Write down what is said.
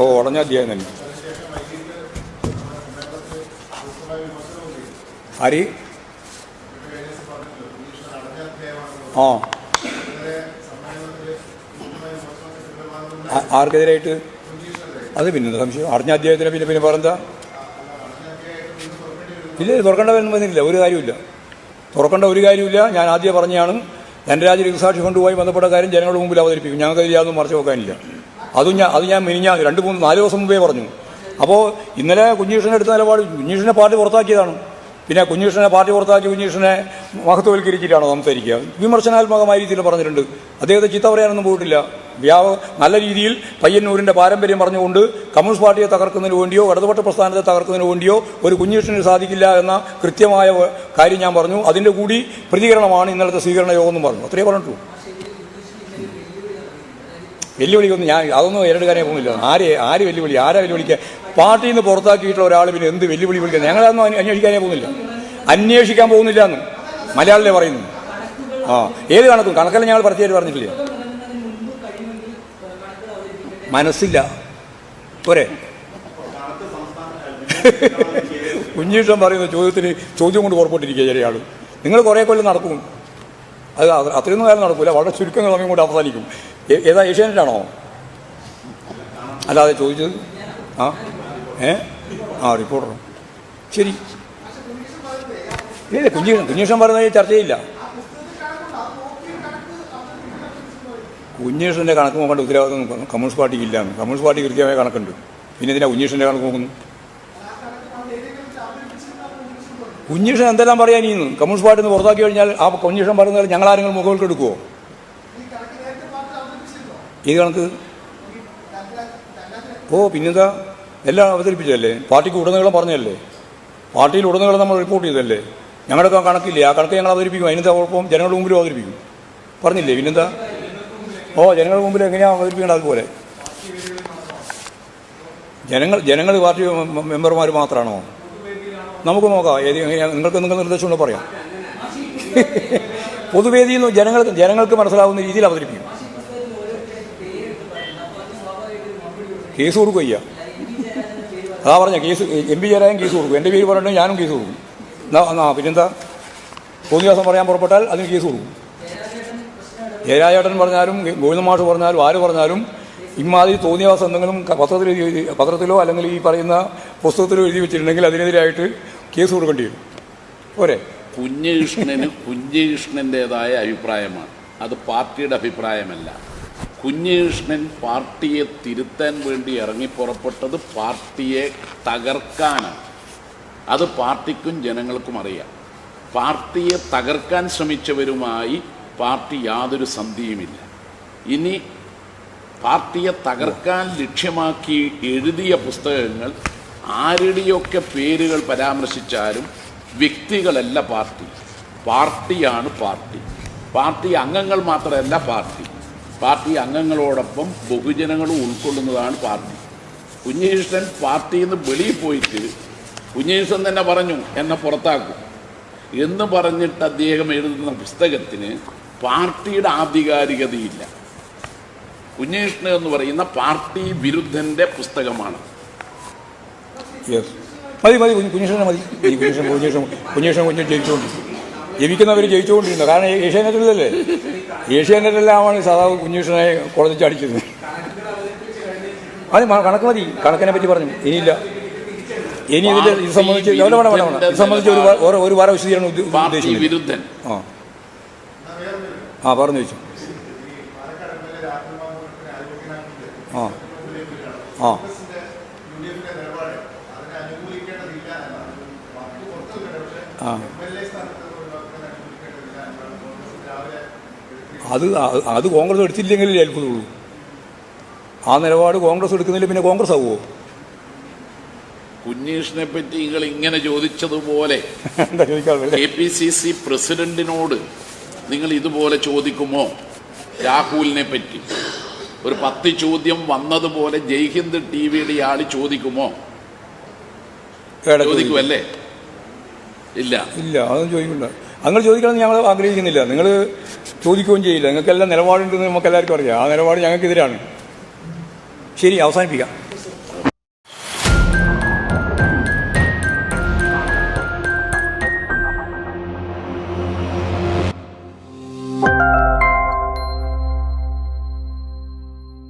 ഓ ഉടഞ്ഞ അധ്യായം തന്നെ. ഹരി ആ. ആർക്കെതിരായിട്ട്? അത് പിന്നെ സംശയം. അടഞ്ഞ അധ്യായത്തിന് പിന്നെ പിന്നെ പറഞ്ഞാ ഇല്ല തുറക്കേണ്ട ഒന്നും വന്നില്ല ഒരു കാര്യമില്ല തുറക്കേണ്ട ഒരു കാര്യമില്ല ഞാൻ ആദ്യം പറഞ്ഞാണ് ധനരാജ് രക്തസാക്ഷി ഫണ്ടുമായി ബന്ധപ്പെട്ട കാര്യം ജനങ്ങളുടെ മുമ്പിൽ അവതരിപ്പിക്കും. ഞങ്ങൾക്ക് അതിൽ യാതൊന്നും മറച്ചു വെക്കാനില്ല. അതും ഞാൻ അത് ഞാൻ മിനിഞ്ഞ രണ്ട് മൂന്ന് നാല് ദിവസം മുമ്പേ പറഞ്ഞു. അപ്പോൾ ഇന്നലെ കുഞ്ഞീഷനെ എടുത്ത നിലപാട് കുഞ്ഞീഷനെ പാർട്ടി പുറത്താക്കിയതാണ്. പിന്നെ കുഞ്ഞീഷനെ പാർട്ടി പുറത്താക്കി കുഞ്ഞീഷനെ മഹത്വവൽക്കരിച്ചിട്ടാണോ സംസാരിക്കുക. വിമർശനാത്മകമായ രീതിയിൽ പറഞ്ഞിട്ടുണ്ട്. അദ്ദേഹത്തെ ചീത്ത പറയാനൊന്നും പോയിട്ടില്ല. വ്യാപ നല്ല രീതിയിൽ പയ്യന്നൂരിന്റെ പാരമ്പര്യം പറഞ്ഞുകൊണ്ട് കമ്മ്യൂണിസ്റ്റ് പാർട്ടിയെ തകർക്കുന്നതിന് വേണ്ടിയോ ഇടതുപക്ഷ പ്രസ്ഥാനത്തെ തകർക്കുന്നതിന് വേണ്ടിയോ ഒരു കുഞ്ഞീഷന് സാധിക്കില്ല എന്ന കൃത്യമായ കാര്യം ഞാൻ പറഞ്ഞു. അതിന്റെ കൂടി പ്രതികരണമാണ് ഇന്നലത്തെ സ്വീകരണ യോഗം എന്ന് പറഞ്ഞു. അത്രയേ പറഞ്ഞിട്ടു വെല്ലുവിളിക്കൊന്നും ഞാൻ അതൊന്നും ഇരടുകാനേ പോകുന്നില്ല. ആര് ആര് വെല്ലുവിളി ആരാ വെല്ലുവിളിക്കുക പാർട്ടിയിൽ നിന്ന് പുറത്താക്കിയിട്ടുള്ള ഒരാൾ പിന്നെ എന്ത് വെല്ലുവിളി വിളിക്കുന്നത്? ഞങ്ങളതൊന്നും അന്വേ- അന്വേഷിക്കാനേ പോകുന്നില്ല. അന്വേഷിക്കാൻ പോകുന്നില്ല എന്ന് മലയാളിലെ പറയുന്നു. ആ ഏത് കണക്കും? കണക്കല്ല ഞങ്ങൾ പ്രത്യേകിച്ച് പറഞ്ഞിട്ടില്ല? മനസ്സില്ല. പോരെ. കുഞ്ഞീഷ്ടം പറയുന്ന ചോദ്യത്തിന് ചോദ്യം കൊണ്ട് പുറപ്പെട്ടിരിക്കുക ചെറിയ നിങ്ങൾ കുറേ കൊല്ലം നടക്കും. അത് അത് അത്രയൊന്നും കാലം നടക്കില്ല വളരെ ചുരുക്കം സമയം കൊണ്ട് അവസാനിക്കും. ഏതാ ഏഷ്യാനെറ്റാണോ? അല്ലാതെ ചോദിച്ചത്? ആ ഏ? ആ റിപ്പോർട്ടർ ശരി. ഇല്ല കുഞ്ഞി കുഞ്ഞീഷൻ പറയുന്നത് ചർച്ചയില്ല. ഉന്നീഷന്റെ കണക്ക് നോക്കേണ്ട ഉത്തരവാദിത്വം കമ്മ്യൂണിസ്റ്റ് പാർട്ടിക്ക് ഇല്ലാന്ന് കമ്മ്യൂണിസ്റ്റ് പാർട്ടി കൃത്യമായ കണക്കുണ്ട്. പിന്നെ ഇതിനാ ഉന്നീഷന്റെ കണക്ക് നോക്കുന്നു? ഉന്നീഷൻ എന്തെല്ലാം പറയാൻ ഇന്ന് കമ്മ്യൂണിസ്റ്റ് പാർട്ടി നിന്ന് പുറത്താക്കി കഴിഞ്ഞാൽ ആ ഉന്നീഷൻ പറയുന്നത് ഞങ്ങൾ ആരെങ്കിലും മുഖവിലേക്ക് ഏത് കണക്ക്? ഓ പിന്നെന്താ? എല്ലാം അവതരിപ്പിച്ചതല്ലേ? പാർട്ടിക്ക് ഉടനീളം പറഞ്ഞതല്ലേ? പാർട്ടിയിൽ ഉടനീളം നമ്മൾ റിപ്പോർട്ട് ചെയ്തതല്ലേ? ഞങ്ങളുടെ കണക്കില്ലേ? ആ കണക്ക് ഞങ്ങൾ അവതരിപ്പിക്കും. അതിനെന്താ കുഴപ്പം? ജനങ്ങളുടെ മുമ്പിലും അവതരിപ്പിക്കും. പറഞ്ഞില്ലേ? പിന്നെന്താ? ഓ ജനങ്ങളുടെ മുമ്പിൽ എങ്ങനെയാണ് അവതരിപ്പിക്കേണ്ടത് അതുപോലെ? ജനങ്ങൾ ജനങ്ങൾ പാർട്ടി മെമ്പർമാർ മാത്രമാണോ നമുക്ക് നോക്കാം. ഏത് എങ്ങനെയാണ് നിങ്ങൾക്ക് നിങ്ങൾ നിർദ്ദേശമുണ്ടോ പറയാം? പൊതുവേദിയിൽ നിന്ന് ജനങ്ങൾക്ക് ജനങ്ങൾക്ക് മനസ്സിലാവുന്ന രീതിയിൽ അവതരിപ്പിക്കും. കേസ് കൊടുക്കുക ചെയ്യാം അതാ പറഞ്ഞ case M P Jayarajan case കൊടുക്കും. എന്റെ പേര് പറഞ്ഞിട്ട് ഞാനും കേസ് കൊടുക്കും. എന്നാ പിന്നെന്താ? തോന്നിയ ദിവസം പറയാൻ പുറപ്പെട്ടാൽ അതിന് കേസ് കൊടുക്കും. ജയരാജേട്ടൻ പറഞ്ഞാലും ഗോവിന്ദമാഷ് പറഞ്ഞാലും ആര് പറഞ്ഞാലും ഇമാതിരി തോന്നിയ ദിവസം എന്തെങ്കിലും പത്രത്തിൽ എഴുതി പത്രത്തിലോ അല്ലെങ്കിൽ ഈ പറയുന്ന പുസ്തകത്തിലോ എഴുതി വെച്ചിട്ടുണ്ടെങ്കിൽ അതിനെതിരായിട്ട് കേസ് കൊടുക്കേണ്ടി വരും. പോരെ? കുഞ്ഞകൃഷ്ണന് കുഞ്ഞകൃഷ്ണന്റെതായ അഭിപ്രായമാണ്. അത് പാർട്ടിയുടെ അഭിപ്രായമല്ല. കുഞ്ഞകൃഷ്ണൻ പാർട്ടിയെ തിരുത്താൻ വേണ്ടി ഇറങ്ങി പുറപ്പെട്ടത് പാർട്ടിയെ തകർക്കാനാണ്. അത് പാർട്ടിക്കും ജനങ്ങൾക്കും അറിയാം. പാർട്ടിയെ തകർക്കാൻ ശ്രമിച്ചവരുമായി പാർട്ടി യാതൊരു സന്ധിയുമില്ല. ഇനി പാർട്ടിയെ തകർക്കാൻ ലക്ഷ്യമാക്കി എഴുതിയ പുസ്തകങ്ങൾ ആരുടെയൊക്കെ പേരുകൾ പരാമർശിച്ചാലും വ്യക്തികളല്ല പാർട്ടി. പാർട്ടിയാണ് പാർട്ടി. പാർട്ടി അംഗങ്ങൾ മാത്രമല്ല പാർട്ടി. പാർട്ടി അംഗങ്ങളോടൊപ്പം ബഹുജനങ്ങളും ഉൾക്കൊള്ളുന്നതാണ് പാർട്ടി. കുഞ്ഞകൃഷ്ണൻ പാർട്ടിയിൽ നിന്ന് വെളിയിൽ പോയിട്ട് കുഞ്ഞകൃഷ്ണൻ തന്നെ പറഞ്ഞു എന്നെ പുറത്താക്കും. എന്ന് പറഞ്ഞിട്ട് അദ്ദേഹം എഴുതുന്ന പുസ്തകത്തിന് പാർട്ടിയുടെ ആധികാരികതയില്ല. കുഞ്ഞകൃഷ്ണൻ എന്ന് പറയുന്ന പാർട്ടി വിരുദ്ധന്റെ പുസ്തകമാണ്. മതി മതി കുഞ്ഞ് കുഞ്ഞേഷനെ മതി. കുഞ്ഞീഷ്ണൻ കുഞ്ഞീഷ്ണൻ കുഞ്ഞു കുഞ്ഞ് ജയിച്ചുകൊണ്ടിരിക്കും ജയിക്കുന്നവർ ജയിച്ചുകൊണ്ടിരുന്നത്. കാരണം ഏഷ്യാനെറ്റിലല്ലേ? ഏഷ്യാനെറ്റിലെല്ലാമാണ് സാധാ കുഞ്ഞീഷനെ കോടതി ചാടിച്ചത് അത് കണക്ക് മതി. കണക്കിനെ പറ്റി പറഞ്ഞു. ഇനിയില്ല. ഇനി ഇതിന്റെ ഇത് സംബന്ധിച്ച് വേണ്ട വേണ്ട വേണ്ട വേണ്ട. ഇത് സംബന്ധിച്ച് ഒരു ഒരു- വാര വിശദീകരണം ഉദ്ദേശിക്കുന്നത് ആ. ആ പറഞ്ഞു വെച്ചു. ആ. ആ. ആ. അത് അത് കോൺഗ്രസ് എടുത്തില്ലെങ്കിലേ അത്ഭുതമുള്ളൂ ആ നിലപാട് കോൺഗ്രസ് എടുക്കുന്നില്ല പിന്നെ കോൺഗ്രസ് ആവുമോ കുഞ്ഞീഷിനെ പറ്റി നിങ്ങൾ ഇങ്ങനെ ചോദിച്ചതുപോലെ കെ പി സി സി പ്രസിഡന്റിനോട് നിങ്ങൾ ഇതുപോലെ ചോദിക്കുമോ? രാഹുലിനെ പറ്റി. ഒരു പത്ത് ചോദ്യം വന്നതുപോലെ ജയ്ഹിന്ദ് ടി വിയുടെ ആൾ ചോദിക്കുമോ? ചോദിക്കുമല്ലേ ഇല്ല. ഇല്ല അതൊന്നും ചോദിക്കണ്ട അങ്ങനെ ചോദിക്കണമെന്ന് ഞങ്ങൾ ആഗ്രഹിക്കുന്നില്ല. നിങ്ങൾ ചോദിക്കുകയും ചെയ്യില്ല. നിങ്ങൾക്കെല്ലാം നിലപാടുണ്ടെന്ന് നമുക്ക് എല്ലാവർക്കും അറിയാം. ആ നിലപാട് ഞങ്ങൾക്കെതിരാണ്. ശരി അവസാനിപ്പിക്കാം.